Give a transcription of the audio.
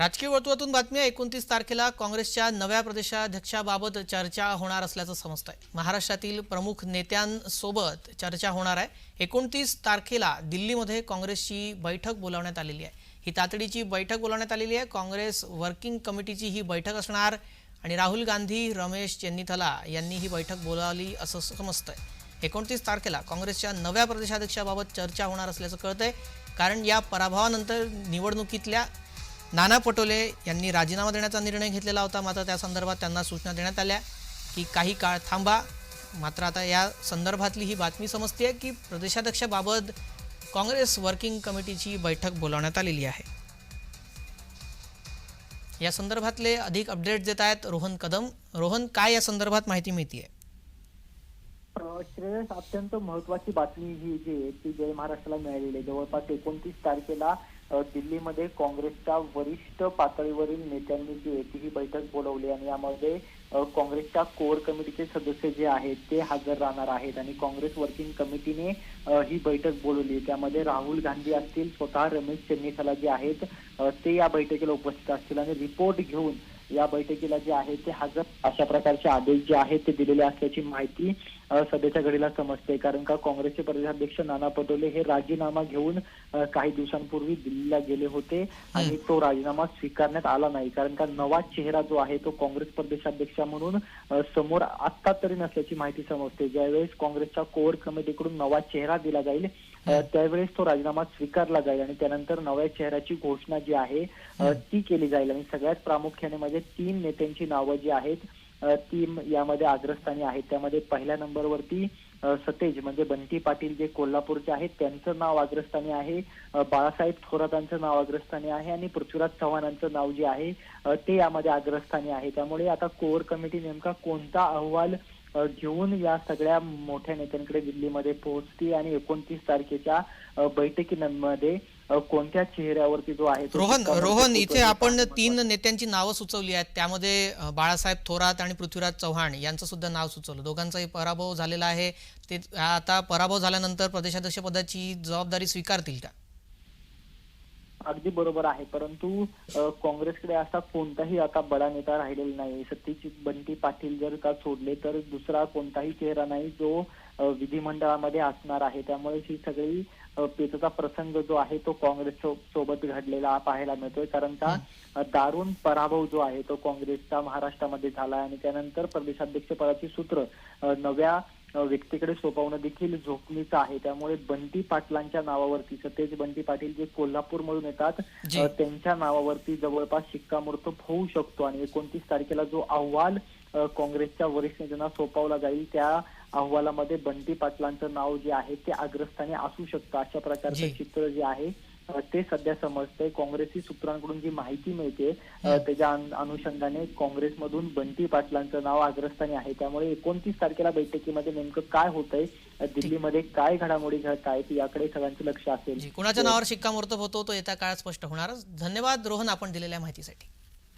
राजकीय वर्तुळातून बातम्या एकोणतीस तारखेला काँग्रेसच्या नव्या प्रदेशाध्यक्षाबाबत चर्चा होणार असल्याचं समजतंय. महाराष्ट्रातील प्रमुख नेत्यांसोबत चर्चा होणार आहे. एकोणतीस तारखेला दिल्लीमध्ये काँग्रेसची बैठक बोलावण्यात आलेली आहे. ही तातडीची बैठक बोलावण्यात आलेली आहे. काँग्रेस वर्किंग कमिटीची ही बैठक असणार आणि राहुल गांधी रमेश चेन्नीथला यांनी ही बैठक बोलावली असं समजतंय. एकोणतीस तारखेला काँग्रेसच्या नव्या प्रदेशाध्यक्षाबाबत चर्चा होणार असल्याचं कळतंय. कारण या पराभवानंतर निवडणुकीतल्या नाना पटोले यांनी राजीनामा देण्याचा निर्णय घेतलेला होता. मात्र त्या संदर्भात त्यांना सूचना देण्यात आल्या की काही काळ थांबा. मात्र आता या संदर्भातली ही बातमी समजते की प्रदेशाध्यक्षाबाबत काँग्रेस वर्किंग कमिटीची बैठक बोलावण्यात आलेली आहे. या संदर्भातले अधिक अपडेट देत आहेत रोहन कदम. रोहन काय या संदर्भात माहिती मिळतीये? श्रेयस अत्यंत महत्वाची बातमी ही जी आहे ती जय महाराष्ट्राला मिळालेली आहे. जवळपास एकोणतीस तारखेला दिल्लीमध्ये काँग्रेसच्या वरिष्ठ पातळीवरील नेत्यांनी जी आहे ती ही बैठक बोलवली आणि यामध्ये काँग्रेसच्या कोर कमिटीचे सदस्य जे आहेत ते हजर राहणार आहेत. आणि काँग्रेस वर्किंग कमिटीने ही बैठक बोलवली. त्यामध्ये राहुल गांधी असतील स्वतः रमेश चेन्नीसाला जे आहेत ते या बैठकीला उपस्थित असतील. आणि रिपोर्ट घेऊन या बैठकीला जे आहे ते हजर अशा प्रकारचे आदेश जे आहेत ते दिलेले असल्याची माहिती सध्याच्या घडीला समजते. कारण का काँग्रेसचे प्रदेशाध्यक्ष नाना पटोले हे राजीनामा घेऊन काही दिवसांपूर्वी दिल्लीला गेले होते. आणि तो राजीनामा स्वीकारण्यात आला नाही. कारण का नवा चेहरा जो आहे तो काँग्रेस प्रदेशाध्यक्ष म्हणून समोर आत्ता तरी नसल्याची माहिती समजते. ज्यावेळेस काँग्रेसच्या कोर कमिटीकडून नवा चेहरा दिला जाईल त्यावेळेस तो राजीनामा स्वीकारला जाईल. आणि त्यानंतर नव्या चेहऱ्याची घोषणा जी आहे ती केली जाईल. आणि सगळ्यात प्रामुख्याने म्हणजे तीन नेत्यांची नावं जी आहेत टीम यामध्ये अग्रस्थानी आहेत. त्यामध्ये पहिल्या नंबरवरती सतेज म्हणजे बंटी पाटील जे कोल्हापूरचे आहेत त्यांचं नाव अग्रस्थानी आहे. बाळासाहेब थोरातांचं नाव अग्रस्थानी आहे आणि पृथ्वीराज चव्हाणांचं नाव जे आहे ते यामध्ये अग्रस्थानी आहे. त्यामुळे आता कोर कमिटी नेमका कोणता अहवाल घेऊन या सगळ्या मोठ्या नेत्यांकडे दिल्लीमध्ये पोहोचते आणि एकोणतीस तारखेच्या बैठकीमध्ये कोणत्या चेहऱ्यावरती जो आहे रोहन रोहन इथे आपण तीन नेत्यांची नावं सुचवली आहेत. त्यामध्ये बाळासाहेब थोरात आणि पृथ्वीराज चव्हाण यांचं सुद्धा नाव सुचवलं. दोघांचाही पराभव झालेला आहे. ते आता पराभव झाल्यानंतर प्रदेशाध्यक्ष पदाची जबाबदारी स्वीकारतील का? अगदी बरोबर आहे. परंतु काँग्रेसकडे असा कोणताही आता बडा नेता राहिलेला नाही. सत्यजित बंटी पाटील जर का सोडले तर दुसरा कोणताही चेहरा नाही जो विधिमंडळामध्ये असणार आहे. त्यामुळे ही सगळी पेचचा प्रसंग जो आहे तो काँग्रेस सोबत घडलेला पाहायला मिळतोय. कारण का दारुण पराभव जो आहे तो काँग्रेसचा महाराष्ट्रामध्ये झाला आणि त्यानंतर प्रदेशाध्यक्ष पदाची सूत्र नव्या व्यक्तीकडे सोपवणं देखील जोखमीचं आहे. त्यामुळे बंटी पाटलांच्या नावावरती सतेज बंटी पाटील जे कोल्हापूर मधून येतात त्यांच्या नावावरती जवळपास शिक्कामोर्तब होऊ शकतो. आणि एकोणतीस तारखेला जो अहवाल काँग्रेसच्या वरिष्ठ नेत्यांना सोपवला जाईल. त्या अहवालामध्ये बंटी पाटलांचं नाव जे आहे ते अग्रस्थानी असू शकतं. अशा प्रकारचं. चित्र जे आहे ते सध्या समजतंय. काँग्रेसी सूत्रांकडून जी माहिती मिळते त्याच्या अन- अनुषंगाने काँग्रेसमधून बंटी पाटलांचं नाव अग्रस्थानी आहे. त्यामुळे एकोणतीस तारखेला बैठकीमध्ये नेमकं काय होतंय अ, दिल्लीमध्ये काय घडामोडी घडत आहेत याकडे सगळ्यांचं लक्ष असेल. कुणाच्या नावावर शिक्कामोर्तब होतो तो येत्या काळात स्पष्ट होणारच. धन्यवाद रोहन आपण दिलेल्या माहितीसाठी.